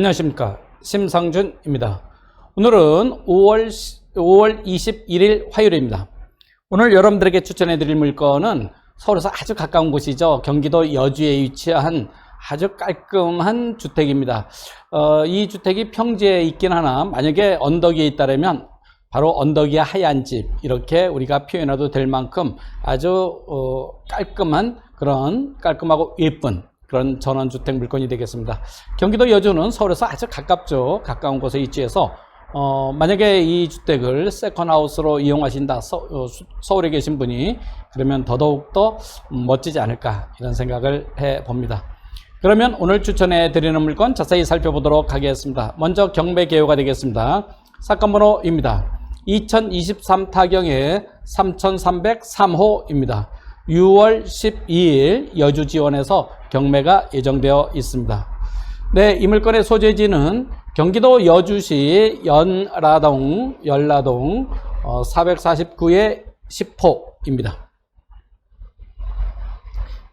안녕하십니까. 심상준입니다. 오늘은 5월, 5월 21일 화요일입니다. 오늘 여러분들에게 추천해 드릴 물건은 서울에서 아주 가까운 곳이죠. 경기도 여주에 위치한 아주 깔끔한 주택입니다. 어, 이 주택이 평지에 있긴 하나 만약에 언덕에 있다면 바로 언덕 위에 하얀 집 이렇게 우리가 표현해도 될 만큼 아주 어, 깔끔한 그런 깔끔하고 예쁜 그런 전원주택 물건이 되겠습니다. 경기도 여주는 서울에서 아주 가깝죠. 가까운 곳에 위치해서 어, 만약에 이 주택을 세컨하우스로 이용하신다 서, 어, 울에 계신 분이 그러면 더더욱 더 멋지지 않을까 이런 생각을 해 봅니다. 그러면 오늘 추천해 드리는 물건 자세히 살펴보도록 하겠습니다. 먼저 경매 개요가 되겠습니다. 사건 번호입니다. 2023 타경의 3303호입니다. 6월 12일 여주 지원에서 경매가 예정되어 있습니다. 네, 이 물건의 소재지는 경기도 여주시 연라동, 연라동 449의 10호입니다.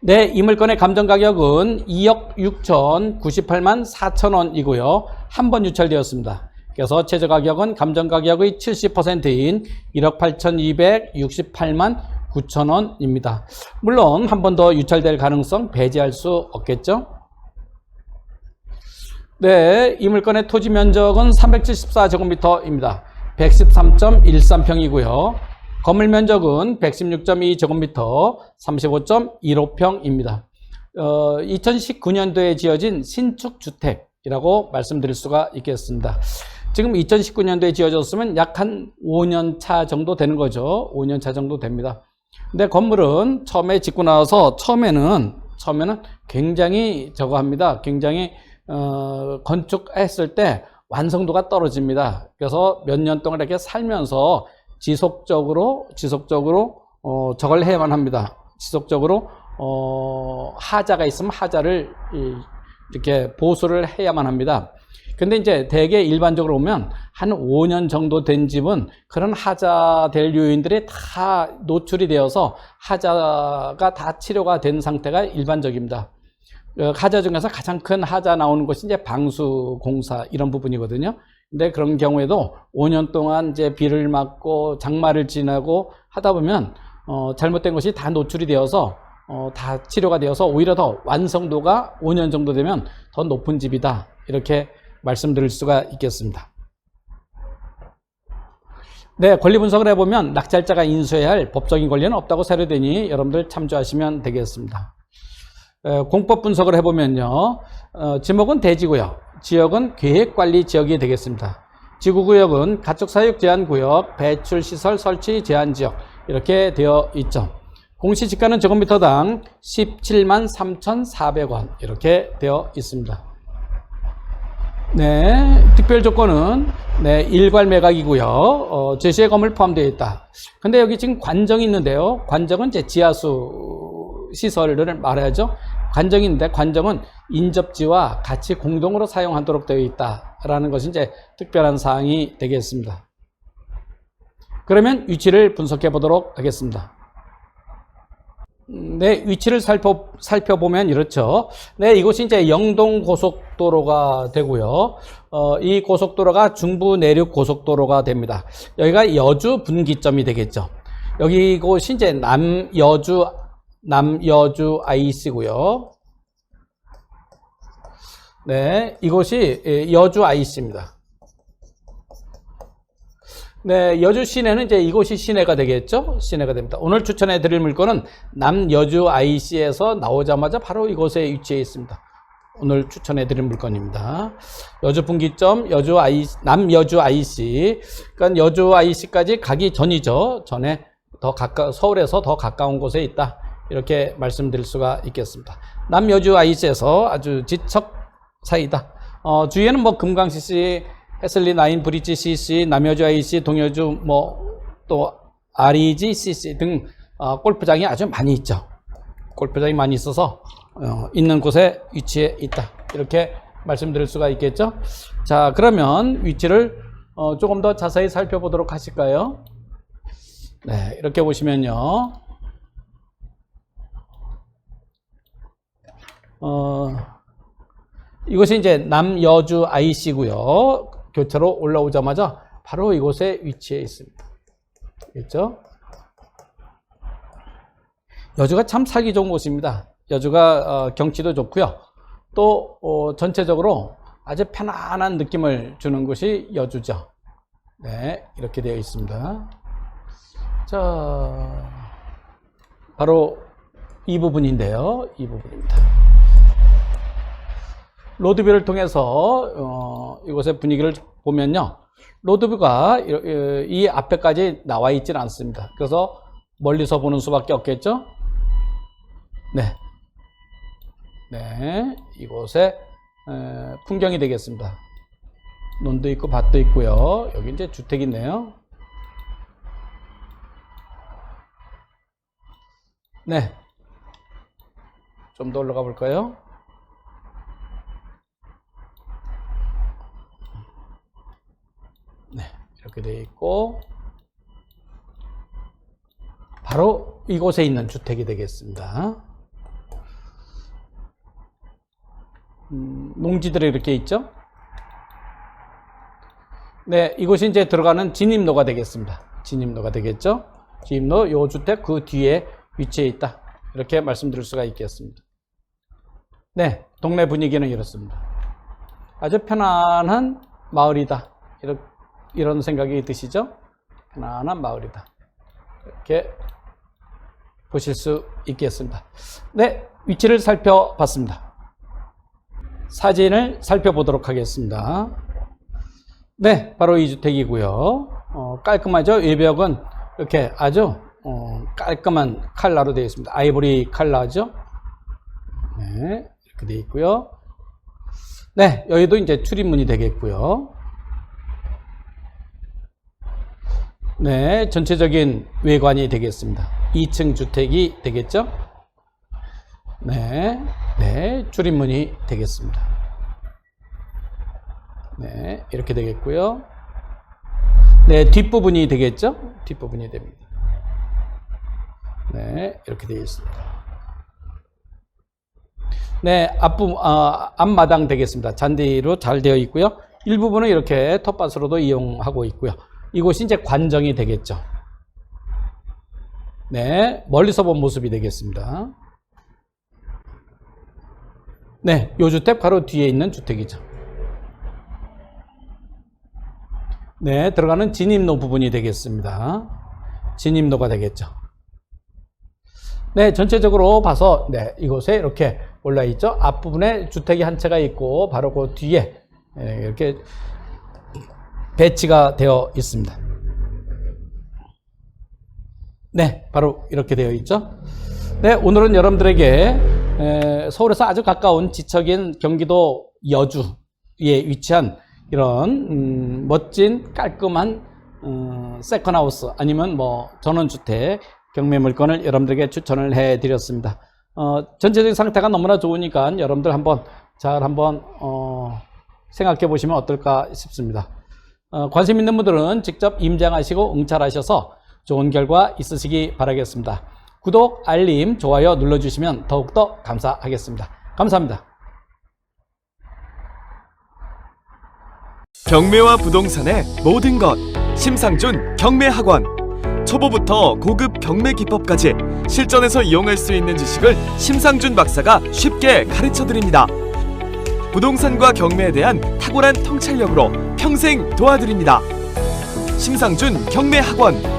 네, 이 물건의 감정 가격은 2억 6천 98만 4천 원이고요. 한 번 유찰되었습니다. 그래서 최저 가격은 감정 가격의 70%인 1억 8,268만 9천 원입니다. 물론 한 번 더 유찰될 가능성 배제할 수 없겠죠? 네, 이 물건의 토지 면적은 374제곱미터입니다. 113.13평이고요. 건물 면적은 116.2제곱미터, 35.15평입니다. 어, 2019년도에 지어진 신축 주택이라고 말씀드릴 수가 있겠습니다. 지금 2019년도에 지어졌으면 약 한 5년 차 정도 되는 거죠. 5년 차 정도 됩니다. 근데 건물은 처음에 짓고 나서 처음에는 처음에는 굉장히 저거 합니다. 굉장히 어, 건축했을 때 완성도가 떨어집니다. 그래서 몇 년 동안 이렇게 살면서 지속적으로 지속적으로 어, 저걸 해야만 합니다. 지속적으로 어, 하자가 있으면 하자를 이렇게 보수를 해야만 합니다. 근데 이제 대개 일반적으로 보면 한 5년 정도 된 집은 그런 하자 될 요인들이 다 노출이 되어서 하자가 다 치료가 된 상태가 일반적입니다. 어, 하자 중에서 가장 큰 하자 나오는 것이 이제 방수 공사 이런 부분이거든요. 근데 그런 경우에도 5년 동안 이제 비를 맞고 장마를 지나고 하다 보면 어, 잘못된 것이 다 노출이 되어서 어, 다 치료가 되어서 오히려 더 완성도가 5년 정도 되면 더 높은 집이다. 이렇게 말씀드릴 수가 있겠습니다. 네, 권리 분석을 해보면 낙찰자가 인수해야 할 법적인 권리는 없다고 사료되니 여러분들 참조하시면 되겠습니다. 공법 분석을 해보면요. 어, 지목은 대지구역, 지역은 계획관리 지역이 되겠습니다. 지구구역은 가축사육 제한구역, 배출시설 설치 제한지역 이렇게 되어 있죠. 공시지가는 제곱미터당 17만 3,400원 이렇게 되어 있습니다. 네, 특별 조건은 네, 일괄 매각이고요. 어, 제시의 건물 포함되어 있다. 근데 여기 지금 관정이 있는데요. 관정은 제 지하수 시설을 말해야죠. 관정이 있는데 관정은 인접지와 같이 공동으로 사용하도록 되어 있다라는 것이 이제 특별한 사항이 되겠습니다. 그러면 위치를 분석해 보도록 하겠습니다. 네, 위치를 살펴, 살펴보면 이렇죠. 네, 이곳이 이제 영동 고속도로가 되고요. 어, 이 고속도로가 중부 내륙 고속도로가 됩니다. 여기가 여주 분기점이 되겠죠. 여기 이곳이 이제 남여주, 남여주 IC고요. 네, 이곳이 여주 IC입니다. 네, 여주 시내는 이제 이곳이 시내가 되겠죠? 시내가 됩니다. 오늘 추천해 드릴 물건은 남여주 IC에서 나오자마자 바로 이곳에 위치해 있습니다. 오늘 추천해 드릴 물건입니다. 여주 분기점 여주 I 남여주 IC. 그러니까 여주 IC까지 가기 전이죠. 전에 더 가까 서울에서 더 가까운 곳에 있다. 이렇게 말씀드릴 수가 있겠습니다. 남여주 IC에서 아주 지척 사이다. 어, 주위에는 뭐 금강CC 해슬리 나인 브릿지 CC, 남여주 IC, 동여주 뭐 또 REG CC 등 어, 골프장이 아주 많이 있죠. 골프장이 많이 있어서 어, 있는 곳에 위치해 있다. 이렇게 말씀드릴 수가 있겠죠. 자, 그러면 위치를 어, 조금 더 자세히 살펴보도록 하실까요? 네, 이렇게 보시면요. 어, 이곳이 이제 남여주 IC고요. 교차로 올라오자마자 바로 이곳에 위치해 있습니다. 있죠? 여주가 참 살기 좋은 곳입니다. 여주가 어, 경치도 좋고요. 또 어, 전체적으로 아주 편안한 느낌을 주는 곳이 여주죠. 네, 이렇게 되어 있습니다. 자, 바로 이 부분인데요. 이 부분입니다. 로드뷰를 통해서 어, 이곳의 분위기를 보면요. 로드뷰가 이, 이 앞에까지 나와 있지는 않습니다. 그래서 멀리서 보는 수밖에 없겠죠. 네. 네. 이곳에 에, 풍경이 되겠습니다. 논도 있고 밭도 있고요. 여기 이제 주택이 있네요. 네. 좀 더 올라가 볼까요? 네. 이렇게 되어 있고 바로 이곳에 있는 주택이 되겠습니다. 음, 농지들이 이렇게 있죠? 네, 이곳이 이제 들어가는 진입로가 되겠습니다. 진입로가 되겠죠? 진입로, 요 주택 그 뒤에 위치해 있다. 이렇게 말씀드릴 수가 있겠습니다. 네, 동네 분위기는 이렇습니다. 아주 편안한 마을이다. 이런, 이런 생각이 드시죠? 편안한 마을이다. 이렇게 보실 수 있겠습니다. 네, 위치를 살펴봤습니다. 사진을 살펴보도록 하겠습니다. 네, 바로 이 주택이고요. 어, 깔끔하죠? 외벽은 이렇게 아주 어, 깔끔한 칼라로 되어 있습니다. 아이보리 칼라죠? 네, 이렇게 되어 있고요. 네, 여기도 이제 출입문이 되겠고요. 네, 전체적인 외관이 되겠습니다. 2층 주택이 되겠죠? 네, 네, 출입문이 되겠습니다. 네, 이렇게 되겠고요. 네, 뒷부분이 되겠죠? 뒷부분이 됩니다. 네, 이렇게 되어 있습니다. 네, 앞부, 아, 앞마당 되겠습니다. 잔디로 잘 되어 있고요. 일부분은 이렇게 텃밭으로도 이용하고 있고요. 이곳이 이제 관정이 되겠죠. 네, 멀리서 본 모습이 되겠습니다. 네, 요 주택 바로 뒤에 있는 주택이죠. 네, 들어가는 진입로 부분이 되겠습니다. 진입로가 되겠죠. 네, 전체적으로 봐서 네, 이곳에 이렇게 올라 있죠. 앞부분에 주택이 한 채가 있고 바로 그 뒤에 예, 이렇게 배치가 되어 있습니다. 네, 바로 이렇게 되어 있죠. 네, 오늘은 여러분들에게 에, 서울에서 아주 가까운 지척인 경기도 여주에 위치한 이런 음, 멋진 깔끔한 음, 세컨하우스 아니면 뭐 전원주택 경매 물건을 여러분들에게 추천을 해드렸습니다. 어, 전체적인 상태가 너무나 좋으니까 여러분들 한번 잘 한번 어, 생각해 보시면 어떨까 싶습니다. 어, 관심 있는 분들은 직접 임장하시고 응찰하셔서 좋은 결과 있으시기 바라겠습니다. 구독, 알림, 좋아요 눌러주시면 더욱더 감사하겠습니다. 감사합니다. 경매와 부동산의 모든 것 심상준 경매학원 초보부터 고급 경매 기법까지 실전에서 이용할 수 있는 지식을 심상준 박사가 쉽게 가르쳐 드립니다. 부동산과 경매에 대한 탁월한 통찰력으로 평생 도와드립니다. 심상준 경매학원